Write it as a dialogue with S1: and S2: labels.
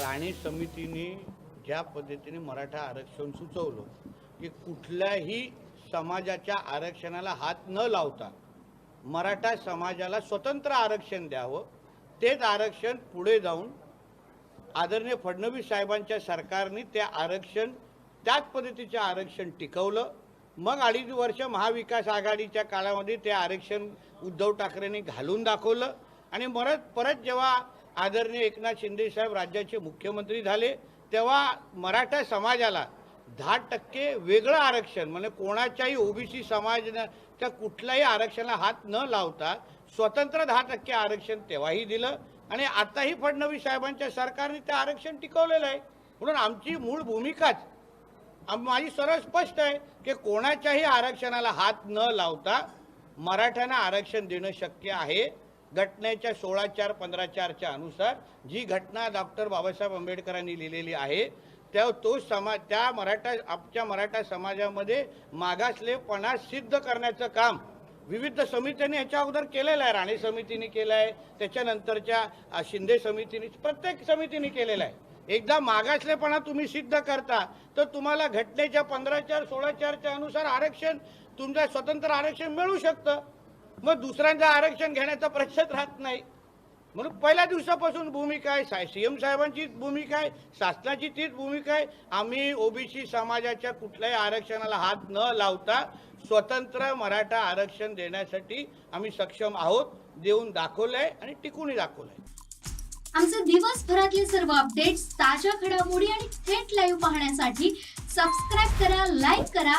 S1: राणे समितीने ज्या पद्धतीने मराठा आरक्षण सुचवलं की कुठल्याही समाजाच्या आरक्षणाला हात न लावता मराठा समाजाला स्वतंत्र आरक्षण द्यावं तेच आरक्षण पुढे जाऊन आदरणीय फडणवीस साहेबांच्या सरकारने ते आरक्षण त्याच पद्धतीचे आरक्षण टिकवलं. मग अडीच वर्ष महाविकास आघाडीच्या काळामध्ये ते आरक्षण उद्धव ठाकरेंनी घालून दाखवलं. आणि परत परत जेव्हा आदरणीय एकनाथ शिंदे साहेब राज्याचे मुख्यमंत्री झाले तेव्हा मराठा समाजाला दहा टक्के वेगळं आरक्षण म्हणजे कोणाच्याही ओबीसी समाजाच्या कुठल्याही आरक्षणाला हात न लावता स्वतंत्र दहा टक्के आरक्षण तेव्हाही दिलं आणि आताही फडणवीस साहेबांच्या सरकारने ते आरक्षण टिकवलेलं आहे. म्हणून आमची मूळ भूमिकाच आम- माझी सरळ स्पष्ट आहे की कोणाच्याही आरक्षणाला हात न लावता मराठ्यांना आरक्षण देणं शक्य आहे. घटनेच्या सोळा चार पंधरा चारच्या अनुसार जी घटना डॉक्टर बाबासाहेब आंबेडकरांनी लिहिलेली आहे त्या तो समाज त्या मराठा आमच्या मराठा समाजामध्ये मागासलेपणा सिद्ध करण्याचं काम विविध समित्यांनी याच्या अगोदर केलेलं आहे. राणे समितीने केलं आहे. त्याच्यानंतरच्या शिंदे समितीने प्रत्येक समितीने केलेलं आहे. एकदा मागासलेपणा तुम्ही सिद्ध करता तर तुम्हाला घटनेच्या पंधरा चार सोळा चारच्या अनुसार आरक्षण तुमचं स्वतंत्र आरक्षण मिळू शकतं. मग दुसऱ्यांचं आरक्षण घेण्याचा प्रश्नच राहत नाही. म्हणून पहिल्या दिवसापासून भूमिका आहे. सी एम साहेबांचीच भूमिका आहे. शासनाची तीच भूमिका आहे. आम्ही ओबीसी समाजाच्या कुठल्याही आरक्षणाला हात न लावता स्वतंत्र मराठा आरक्षण देण्यासाठी आम्ही सक्षम आहोत. देऊन दाखवलंय आणि टिकूनही दाखवलंय.
S2: आमचे दिवसभरातले सर्व अपडेट्स ताज्या घडामोडी आणि थेट लाईव्ह पाहण्यासाठी सबस्क्राईब करा लाईक करा